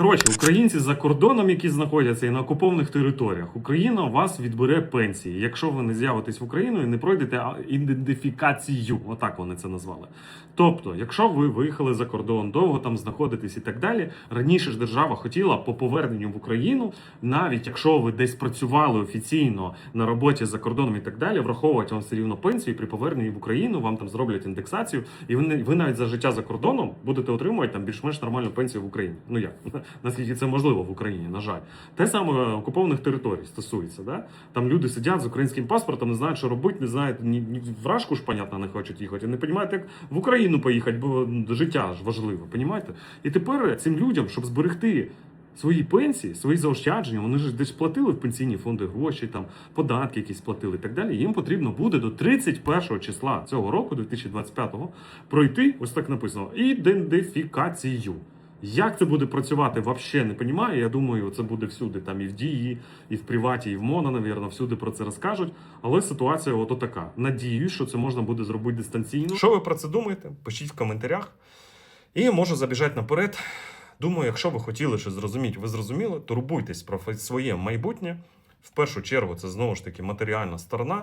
Коротше, українці за кордоном, які знаходяться і на окупованих територіях, Україна вас відбере пенсії, якщо ви не з'явитесь в Україну і не пройдете ідентифікацію. Отак вони це назвали. Тобто, якщо ви виїхали за кордон, довго там знаходитесь і так далі, раніше ж держава хотіла по поверненню в Україну, навіть якщо ви десь працювали офіційно на роботі за кордоном і так далі, враховувати вам все рівно пенсію при поверненні в Україну вам там зроблять індексацію, і ви, ви навіть за життя за кордоном будете отримувати там більш-менш нормальну пенсію в Україні. Ну як наскільки це можливо в Україні, на жаль, те саме окупованих територій стосується. Да? Там люди сидять з українським паспортом, не знають, що робити, не знають ні, ні в Рашку ж, понятно, не хочуть їхати, не розуміють, як в Україну поїхати, бо життя ж важливо, понімаєте? І тепер цим людям, щоб зберегти. Свої пенсії, свої заощадження, вони ж десь платили в пенсійні фонди гроші, там податки якісь платили і так далі. Їм потрібно буде до 31 числа цього року, 2025-го, пройти, ось так написано, ідентифікацію. Як це буде працювати, взагалі не розумію. Я думаю, це буде всюди, там і в дії, і в приваті, і в МОНа, навірно, всюди про це розкажуть. Але ситуація ото така. Надіюсь, що це можна буде зробити дистанційно. Що ви про це думаєте? Пишіть в коментарях. І можу забіжати наперед. Думаю, якщо ви хотіли щось зрозуміти, ви зрозуміли, турбуйтесь про своє майбутнє. В першу чергу, це знову ж таки матеріальна сторона.